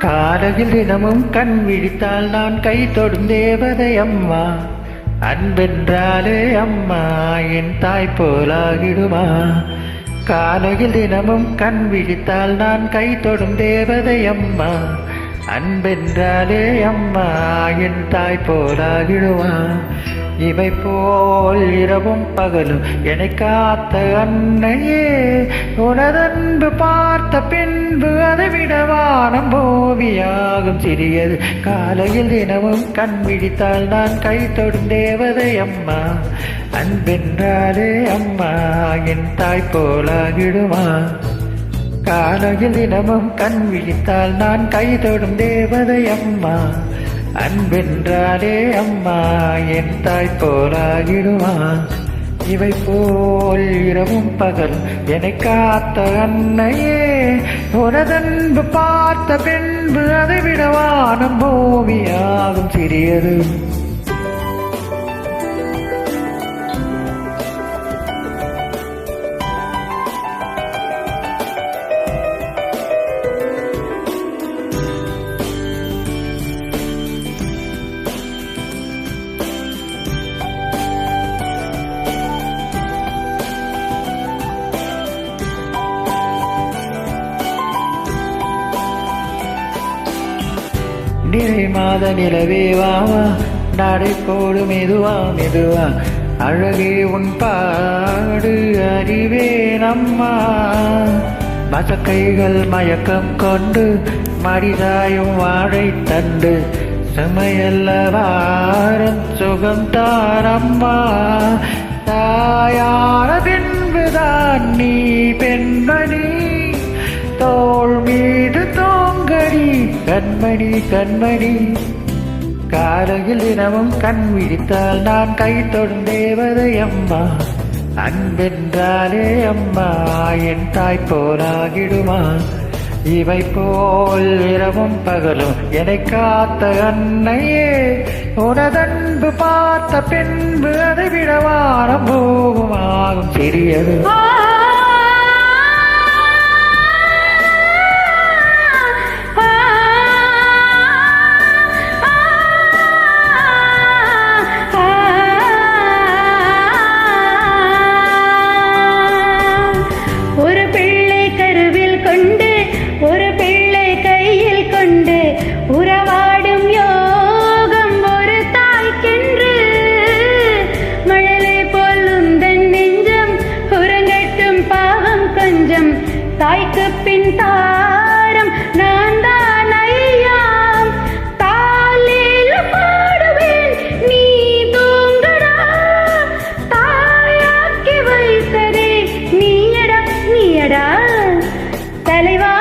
காலையில் தினமும் கண் விழித்தால் நான் கை தொடும் தேவதை அம்மா. அன்பென்றாலே அம்மா என் தாய் போலாகிடுமா. காலையில் தினமும் கண் விழித்தால் நான் கை தொடும் தேவதை அம்மா. அன்பென்றாலே அம்மா என் தாய் போலாகிடுமா. இவை போல் இரவும் பகலும் என்னை காத்த அன்னையே. உனதன்பு பார்த்த பின்பு அதை விட பூமியாகும் சிறியது. காலையில் தினமும் கண் விழித்தால் நான் கை தொடும் தேவதை அம்மா. அன்பென்றாலே அம்மா என் தாய் போலாகிடுமா? காலையில் தினமும் கண் விழித்தால் நான் கை தொடும் தேவதை அம்மா. அன்பென்றாலே அம்மா என் தாய் போலாகிடுமா? இவை போல் இரவும் பகல் என்னை காத்த அன்னையே. உனதன்பு பார்த்த பின்பு அதை விடவானம் பூமியாகும் சிறியது. நிறை மாத நிலவே வாவா நடை போடு மெதுவா மெதுவா. அழகே உன் பாடு அறிவே நம்மா. மசக்கைகள் மயக்கம் கொண்டு மடிதாயும் வாழை தண்டு. சமையல்ல வாரம் சுகம் தாரம்மா கண்மணி கண்மணி. காலையில் தினமும் கண் விழித்தால் நான் கை தொடும் அம்மா. அன்பென்றாலே அம்மா என் தாய் போலாகிடுமா? இவை போல் இரவும் பகலும் என்னை காத்த அன்னையே. உனதன்பு பார்த்த பின்பு அதை விட வாரம் போகும் ஆகும். சிறியது. தாய்க்கு பின் தாரம் நான் தான் ஐயாம். தாலில் பாடுவேன் நீ தூங்கடா. தாயாக்கி வைத்ததே நீயடா நீயடா. தலைவா